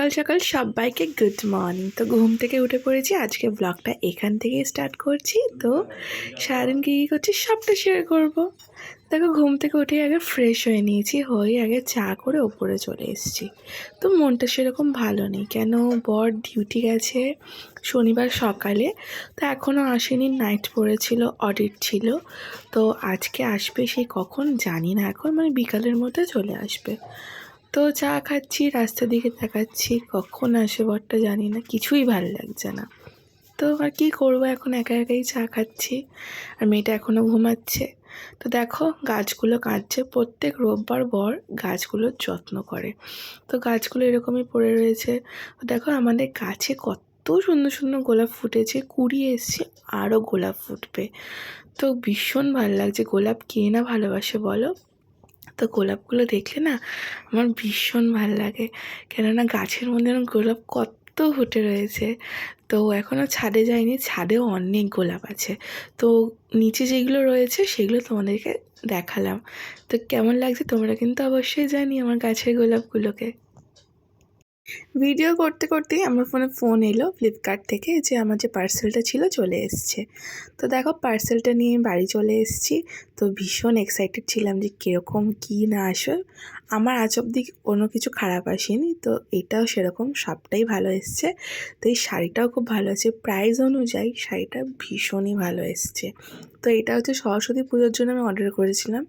সকাল সকাল সবাইকে গুড মর্নিং তো ঘুম থেকে উঠে পড়েছি, আজকে ব্লগটা এখান থেকে স্টার্ট করছি। তো সারাদিন কী কী করছি সবটা শেয়ার করব। দেখো, ঘুম থেকে উঠে আগে ফ্রেশ হয়ে নিয়েছি, হয়ে আগে চা করে ওপরে চলে এসেছি। তো মনটা সেরকম ভালো নেই, কেন বর ডিউটি গেছে শনিবার সকালে, তো এখনও আসেনি নাইট পড়েছিল অডিট ছিল। তো আজকে আসবে সে কখন জানি না, এখন মানে বিকালের মধ্যে চলে আসবে। তো চা খাচ্ছি, রাস্তার দিকে তাকাচ্ছি। কখন আসে বরটা জানি না, কিছুই ভালো লাগছে না। তো আর কি করব, এখন একা একাই চা খাচ্ছি আর মেয়েটা এখনও ঘুমাচ্ছে। তো দেখো, গাছগুলো কাঁদছে। প্রত্যেক রোববার বর গাছগুলোর যত্ন করে। তো গাছগুলো এরকমই পড়ে রয়েছে। তো দেখো, আমাদের গাছে কত সুন্দর সুন্দর গোলাপ ফুটেছে। কুড়ি এসছে আরও গোলাপ ফুটবে। তো ভীষণ ভালো লাগছে। গোলাপ কে না ভালোবাসে বলো? তো গোলাপগুলো দেখলে না আমার ভীষণ ভালো লাগে। কেননা গাছের মধ্যে গোলাপ কত ফুটে রয়েছে। তো এখনও ছাদে যায়নি ছাদেও অনেক গোলাপ আছে। তো নিচে যেগুলো রয়েছে সেগুলো তোমাদেরকে দেখালাম। তো কেমন লাগছে তোমরা কিন্তু অবশ্যই জানি আমার গাছের গোলাপগুলোকে। ভিডিও করতে করতেই আমার ফোনে ফোন এলো ফ্লিপকার্ট থেকে যে আমার যে পার্সেলটা ছিল চলে এসছে। তো দেখো পার্সেলটা নিয়ে বাড়ি চলে এসেছি। তো ভীষণ এক্সাইটেড ছিলাম যে কীরকম, কী না আসবে আমার আজ অব্দি কোনো কিছু খারাপ আসেনি। তো এটাও সেরকম সবটাই ভালো এসছে। তো এই শাড়িটাও খুব ভালো আছে। প্রাইস অনুযায়ী শাড়িটা ভীষণই ভালো এসছে। তো এটা হচ্ছে সরস্বতী পুজোর জন্য আমি অর্ডার করেছিলাম।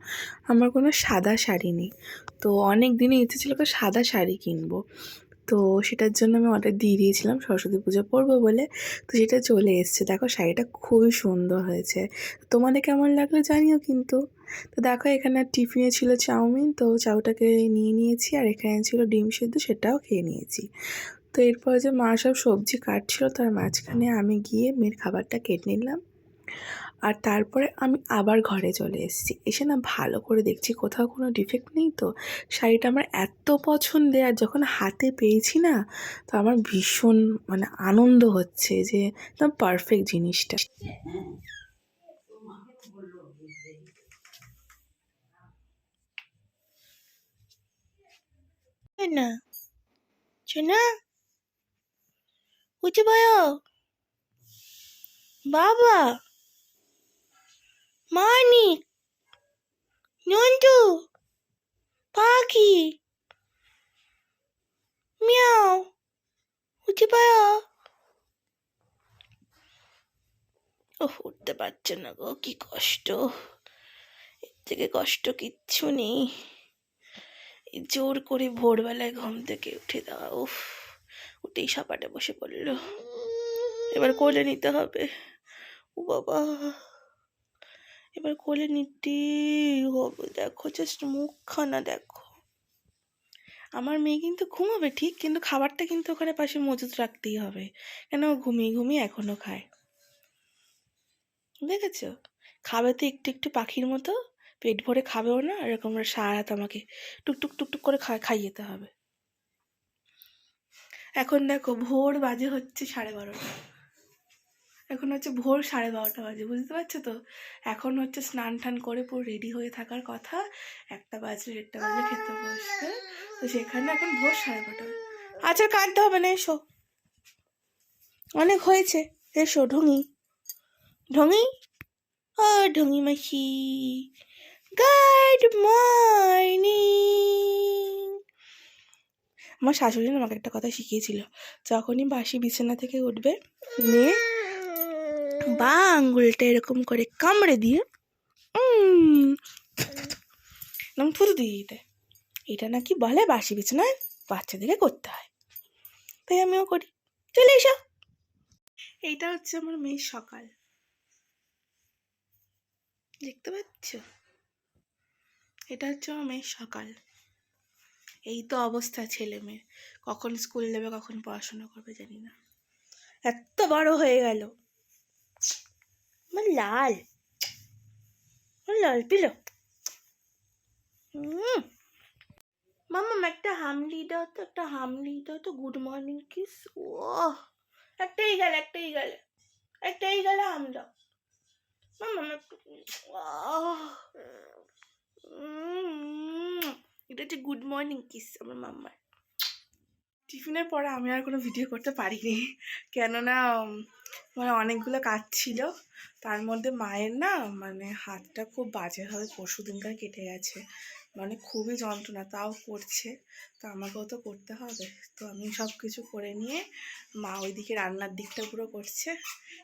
আমার কোনো সাদা শাড়ি নেই। তো অনেক দিনই ইচ্ছে ছিল সাদা শাড়ি কিনবো। তো সেটার জন্য আমি অর্ডার দিয়ে দিয়েছিলাম সরস্বতী পুজো পরবো বলে। তো সেটা চলে এসছে। দেখো, শাড়িটা খুবই সুন্দর হয়েছে। তোমাদের কেমন লাগল জানিও কিন্তু। তো দেখো, এখানে টিফিনে ছিল চাউমিন, তো চাউটাকে নিয়ে নিয়েছি আর এখানে ছিল ডিম সিদ্ধ, সেটাও খেয়ে নিয়েছি। তো এরপর যে মা সব সবজি কাটছিল, তার মাঝখানে আমি গিয়ে মেয়ের খাবারটা কেটে নিলাম। আর তারপরে আমি আবার ঘরে চলে এসেছি। এসে না ভালো করে দেখছি, কোথাও কোনো ডিফেক্ট নেই তো? শাড়িটা আমার এত পছন্দের আর যখন হাতে পেয়েছি না, তো আমার ভীষণ মানে আনন্দ হচ্ছে যে একদম পারফেক্ট জিনিসটা। না। বাবা! মানিক নন্টু পাখি, মিয়াও, উঠে পায় ও উঠতে পারছে না গো, কি কষ্ট। এর থেকে কষ্ট কিচ্ছু নেই। জোর করে ভোরবেলায় ঘুম থেকে উঠে দেওয়া, উফ, উঠেই সাপাটে বসে পড়ল। এবার কোলে নিতে হবে। ও বাবা। এবার কোলে নিতেই হবে। দেখো জাস্ট মুখখানা দেখো। আমার মেয়ে কিন্তু ঘুমাবে ঠিক, কিন্তু খাবারটা কিন্তু ওখানে পাশে মজুত রাখতেই হবে। কেন? ঘুমিয়ে ঘুমিয়ে এখনও খায়। দেখেছ? খাবে তো একটু একটু পাখির মতো, পেট ভরে খাবেও না, এরকম সারা রাত আমাকে টুকটুক টুকটুক করে খাইয়েতে হবে। এখন দেখো, ভোর বাজে হচ্ছে সাড়ে বারোটা। এখন হচ্ছে ভোর সাড়ে বারোটা বাজে, বুঝতে পারছ তো? এখন হচ্ছে স্নান টান করে পুরো রেডি হয়ে থাকার কথা, একটা বাজে দেড়টা বাজে খেতে বসতে, তো সেখানে এখন ভোর সাড়ে বারোটা আচ্ছা কাটতে হবে না, এসো। অনেক হয়েছে, এসো, ঢঙি। ঢঙি? ও, ঢঙি মাসি। গুড মর্নিং আমার শাশুড়ি আমাকে একটা কথা শিখিয়েছিল, যখনই বাসি বিছানা থেকে উঠবে, মেয়ে বা আঙ্গুলটা এরকম করে কামড়ে দিয়ে উম, থুতু দিয়ে দিতে। এটা নাকি বলে বাসি বিছানায় বাচ্চাদেরকে করতে হয়। তাই আমিও করি। চলে এসো। এইটা হচ্ছে আমার মেয়ের সকাল। দেখতে পাচ্ছ? এটা হচ্ছে আমার মেয়ের সকাল। এই তো অবস্থা ছেলে মেয়ের কখন স্কুল যাবে কখন পড়াশোনা করবে জানি না। এত বড় হয়ে গেল। আমার লাল লাল পিল মামা একটা হামলি দাও তো একটা হামলি দাও তো গুড মর্নিং কিস ও একটাই গেল একটাই গেল একটাই গেল হাম মামা এটা হচ্ছে গুড মর্নিং কিস আমার মাম্মার টিফিনের পরে আমি আর কোনো ভিডিও করতে পারিনি। কেননা মানে অনেকগুলো কাজ ছিল। তার মধ্যে মায়ের না মানে হাতটা খুব বাজেভাবে পরশু দিনকার কেটে গেছে। মানে খুবই যন্ত্রণা, তাও করছে। তো আমাকেও তো করতে হবে। তো আমি সব কিছু করে নিয়ে মা ওইদিকে রান্নার দিকটা পুরো করছে।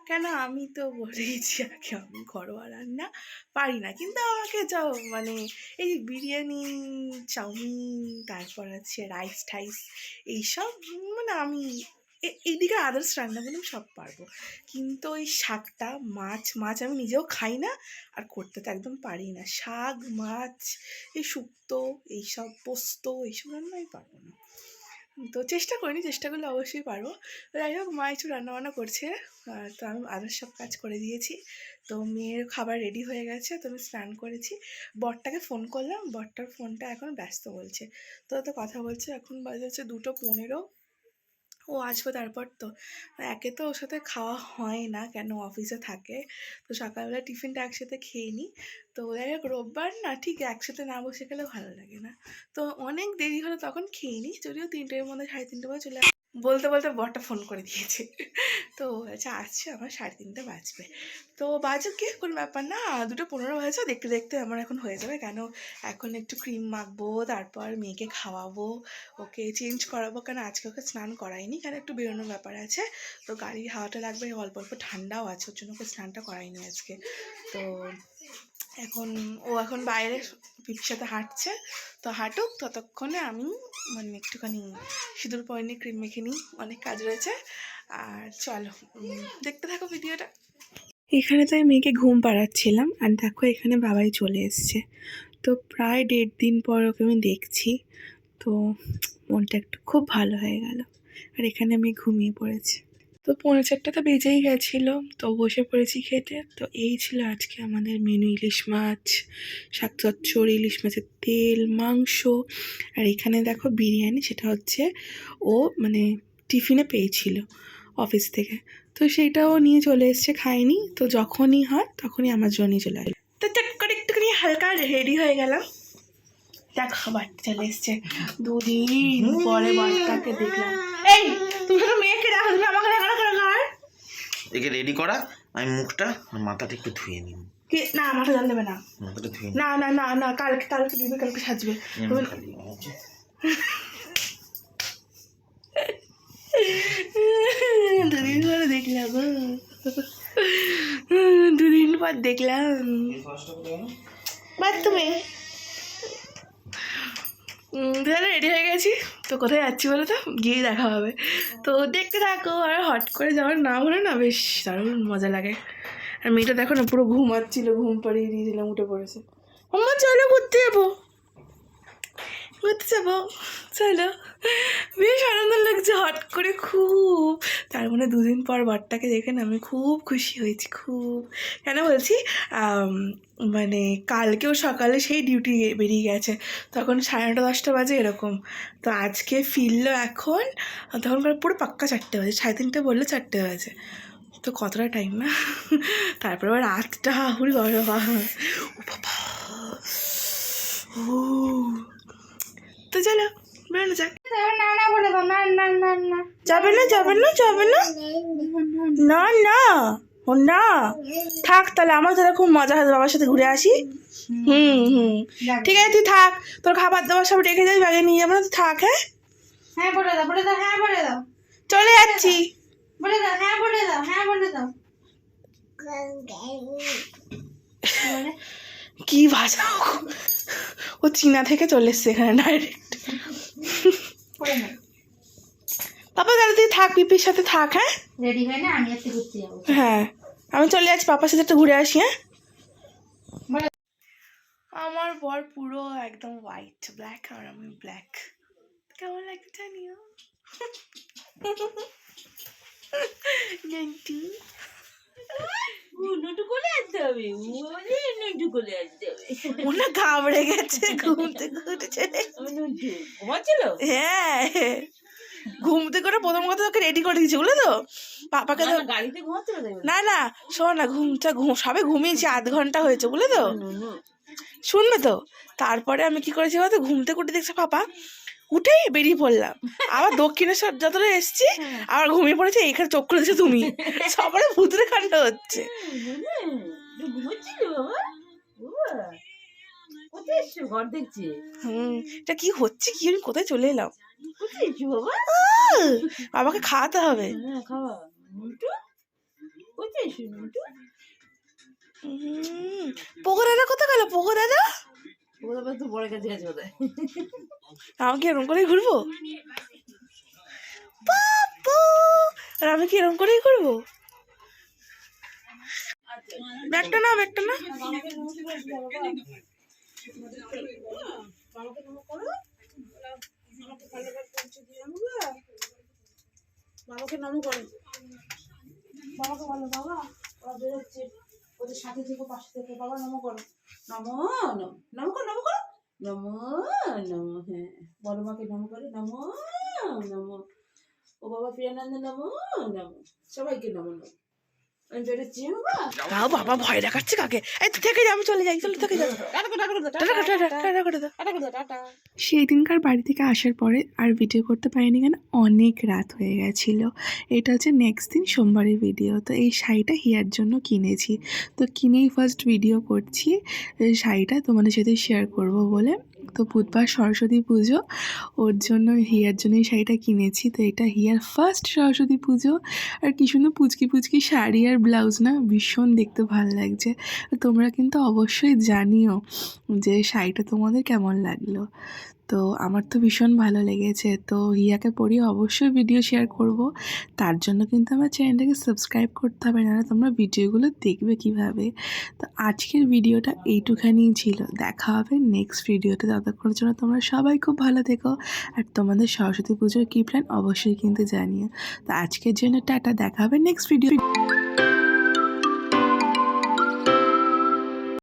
কেন আমি তো বলেইছি আগে আমি ঘরোয়া রান্না পারি না। কিন্তু আমাকে যাও মানে এই বিরিয়ানি, চাউমিন, তারপর আছে রাইস, টাইস, এইসব মানে আমি এইদিকে আদার্স রান্নাগুলো সব পারব। কিন্তু ওই শাকটা, মাছ মাছ আমি নিজেও খাই না, আর করতে তো একদম পারি না। শাক, মাছ, এই শুক্তো এইসব পোস্ত এইসব রান্না আমি পারব না। তো চেষ্টা করিনি, চেষ্টা করলে অবশ্যই পারব। যাই হোক, মা একটু রান্নাবান্না করছে তো আমি আদার্স সব কাজ করে দিয়েছি। তো মেয়ের খাবার রেডি হয়ে গেছে, তো আমি স্নান করেছি। বরটাকে ফোন করলাম, বরটার ফোনটা এখন ব্যস্ত বলছে। তো তো কথা বলছে, এখন বাজে হচ্ছে দুটো পনেরো। ও আসবে তারপর তো। একে তো ওর সাথে খাওয়া হয় না কেন? অফিসে থাকে। তো সকালবেলা টিফিনটা একসাথে খেয়ে নিই। তো যাই হোক, রোববার না, ঠিক একসাথে না বসে গেলে ভালো লাগে না। তো অনেক দেরি হলে তখন খেয়ে নিই, যদিও তিনটের মধ্যে সাড়ে তিনটে বাজে চলে বলতে বলতে বরটা ফোন করে দিয়েছে। তো আচ্ছা আসছে আমার সাড়ে তিনটে বাজবে। তো বাজুক কি কোনো ব্যাপার? না, দুটো পনেরো বাজে দেখতে দেখতে আমার এখন হয়ে যাবে। কেন? এখন একটু ক্রিম মাখবো, তারপর মেয়েকে খাওয়াবো, ওকে চেঞ্জ করাবো। কেন? আজকে ওকে স্নান করাইনি। কেন? একটু বেরোনোর ব্যাপার আছে। তো গাড়ির হাওয়াটা লাগবে, অল্প অল্প ঠান্ডাও আছে, ওর জন্য ওকে স্নানটা করাইনি আজকে। তো এখন ও এখন বাইরে পিপির সাথে হাঁটছে। তো হাঁটুক, ততক্ষণে আমি মানে একটুখানি সিঁদুর পয়নি ক্রিম মেখে নিই, অনেক কাজ রয়েছে। আর চলো দেখতে থাকো ভিডিওটা। এখানে তো আমি মেয়েকে ঘুম পাড়াচ্ছিলাম আর দেখো এখানে বাবাই চলে এসছে। তো প্রায় দেড় দিন পর ওকে আমি দেখছি। তো মনটা একটু খুব ভালো হয়ে গেল। আর এখানে আমি ঘুমিয়ে পড়েছি। তো পৌনে চারটা তো বেজেই গেছিল, তো বসে পড়েছি খেতে। তো এই ছিল আজকে আমাদের মেনু ইলিশ মাছ, শাক চচ্চড়ি, ইলিশ মাছের তেল, মাংস। আর এখানে দেখো বিরিয়ানি, সেটা হচ্ছে ও মানে টিফিনে পেয়েছিল অফিস থেকে। তো সেটাও নিয়ে চলে এসছে, খাইনি। তো যখনই হয়, তখনই আমার জন্যই চলে আসে তো চট করে একটুখানি হালকা রেডি হয়ে গেলাম। দেখো বাড়িতে চলে এসছে। দুদিন পরে বাচ্চাকে দেখলাম। এই, তুমি তো মেয়েকে রাখো তুমি আমাকে একে রেডি করা আমি মুখটা আর মাথাটা একটু ধুয়ে নিই কি? না মাথা জল দেবে না। মাথাটা ধুয়ে না না না না কালকে কালকে দিবে কালকে সাজবে। দুদিন পরে দেখলাম দুদিন পর দেখলাম। বাথরুমে। তাহলে রেডি হয়ে গেছি। তো কোথায় যাচ্ছি বলে তো? গিয়ে দেখা হবে। তো দেখতে থাকো, আর হট করে যাওয়ার না হলে না, বেশ দারুণ মজা লাগে। আর মেয়েটা দেখো না, পুরো ঘুমাচ্ছিল, ঘুম পাড়িয়ে দিয়েছিলাম উঠে পড়েছে। আমার চলো ঘুরতে যাব। ঘুরতে যাব চলো। বেশ আনন্দ লাগছে হট করে খুব। তার মানে দুদিন পর বরটাকে দেখে না আমি খুব খুশি হয়েছি, খুব। কেন বলছি? মানে কালকেও সকালে সেই ডিউটি বেরিয়ে গেছে। তখন সাড়ে নটা, দশটা বাজে এরকম। তো আজকে ফিরলো এখন, তখন পুরো পাক্কা চারটে বাজে, সাড়ে তিনটে বললে চারটে বাজে। তো কতটা টাইম না? তারপর আবার রাতটা হুড়ি বাবা। ও বাবা। ও। তো চলো বেরোনো যাক। না না বলে দাও না না না না। যাবে না যাবে না যাবে না। না না ও না। থাক তাহলে আমার তাহলে খুব মজা হবে বাবার সাথে ঘুরে আসি। হুম হুম। ঠিক আছে তুই থাক। তোর খাবার দাবার সব রেখে যাবি ব্যাগে নিয়ে যাব না তুই থাক হ্যাঁ? হ্যাঁ বলে দাও বলে দাও হ্যাঁ বলে দাও। চলে যাচ্ছি। বলে দাও হ্যাঁ বলে দাও হ্যাঁ বলে দাও। কি ভাষা? ও চীনা থেকে চলে এসছে এখানে ডাইরেক্ট পাপা তাহলে তুই থাক পিপির সাথে থাক হ্যাঁ? রেডি হয়ে না আমি একটু ঘুরতে যাব। হ্যাঁ। আমি চলে যাচ্ছি পাপার সাথে একটু ঘুরে আসি হ্যাঁ? আমার বর পুরো একদম হোয়াইট ব্ল্যাক আর আমি ব্ল্যাক কেমন লাগছে জানিও? গেন্টি নুটু করে আসতে হবে নুটু করে আসতে হবে। ও না ঘাবড়ে গেছে ঘুম থেকে উঠেছে নুটু ঘুমাচ্ছিল? হ্যাঁ ঘুম থেকে করে প্রথম কথা তোকে রেডি করে দিয়েছি বুঝলে তো? পাপাকে তো গাড়িতে না না শোন না ঘুমটা ঘুম সবে ঘুমিয়েছি আধ ঘণ্টা হয়েছে বুঝলে তো? শুনবে তো? তারপরে আমি কি করেছি বলতো? ঘুমতে উঠে দেখছি পাপা উঠেই বেরিয়ে পড়লাম। আবার দক্ষিণেশ্বর যতটা এসছি আবার ঘুমিয়ে পড়েছে এখানে চোখ দিয়েছ তুমি। সবারে ভূতরে কাণ্ড হচ্ছে। এটা কি হচ্ছে কি আমি কোথায় চলে এলাম! বাবাকে খাওয়াতে হবে। হ্যাঁ পোকো দাদা কোথায় গেল পোকো দাদা? গেছে আমাকে এরকম করেই ঘুরবো? আর আমি কি এরকম করেই ঘুরবো? ব্যাগটা না ব্যাগটা না বাবাকে নমো করো। বাবাকে বলো বাবা ওরা বেরোচ্ছে। ওদের সাথে থেকে পাশে থেকে বাবা, নমো করো। নমো, নম করো নম করো। নমো নমো হ্যাঁ। বড় মাকে নম করে। নমো নমো। ও বাবা প্রিয়ানন্দ, নমো নমো। সবাইকে নমো নমো আমি বেরোচ্ছি হ্যাঁ, বাবা তাও বাবা ভয় দেখাচ্ছে কাকে? এই থেকে যা আমি চলে যাই চলো থেকে যাও টাটা করে, টাটা করে দাও, টাটা টাটা, টাটা টাটা করে দাও। টাটা করে দাও, টাটা। সেই দিনকার বাড়ি থেকে আসার পরে আর ভিডিও করতে পারিনি কেন অনেক রাত হয়ে গেছিল। এটা হচ্ছে নেক্সট দিন সোমবারের ভিডিও তো এই শাড়িটা হিয়ার জন্য কিনেছি। তো কিনেই ফার্স্ট ভিডিও করছি এই শাড়িটা তোমাদের সাথে শেয়ার করব বলে। তো বুধবার সরস্বতী পুজো ওর জন্য হিয়ার জন্য এই শাড়িটা কিনেছি। তো এটা হিয়ার ফার্স্ট সরস্বতী পুজো আর কি সুন্দর পুচকি পুচকি শাড়ি আর ব্লাউজ না ভীষণ দেখতে ভালো লাগছে। তোমরা কিন্তু অবশ্যই জানিও যে শাড়িটা তোমাদের কেমন লাগল। তো আমার তো ভীষণ ভালো লেগেছে। তো হিয়াকে পড়িয়ে অবশ্যই ভিডিও শেয়ার করব। তার জন্য কিন্তু আমার চ্যানেলটাকে সাবস্ক্রাইব করতে হবে না তোমরা ভিডিওগুলো দেখবে কীভাবে। তো আজকের ভিডিওটা এইটুখানিই ছিল। দেখা হবে নেক্সট ভিডিওতে ততক্ষণের জন্য তোমরা সবাই খুব ভালো থেকো। আর তোমাদের সরস্বতী পুজোর কী প্ল্যান অবশ্যই কিন্তু জানিও। তো আজকের জন্য টাটা। দেখা হবে নেক্সট ভিডিও